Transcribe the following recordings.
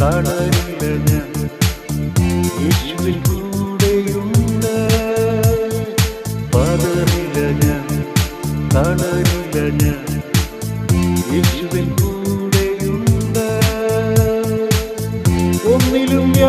തളരില്ല യേശുവിൽ കൂടെയുണ്ട് പലരില്ല തളരില്ല യേശുവിൽ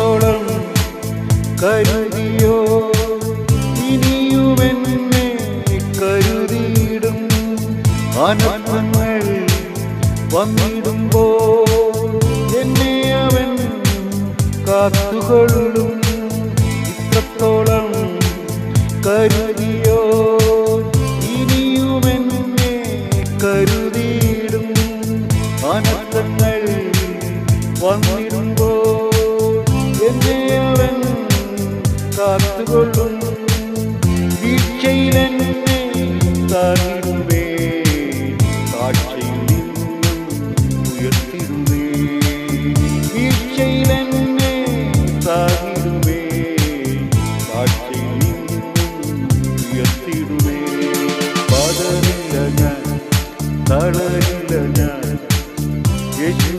ഇത്രത്തോളം കരുതിയോ? ഇനിയുമെന്നെ കരുതിയിടും. അനർത്ഥങ്ങൾ വന്നിടുമ്പോ കാത്തുകൊള്ളും വീഴ്ചയിലെന്നെ താങ്ങിടുമേ കാഴ്ചയിൽ നിന്നും ഉയർത്തിടുമേ വീഴ്ചയിലെന്നെ താങ്ങിടുമേ കാഴ്ചയിൽ നിന്നും ഉയർത്തിടുമേ പതറില്ല ഞാൻ തളരില്ല ഞാൻ യേശുവിൻ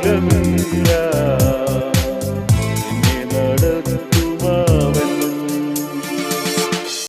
caminho.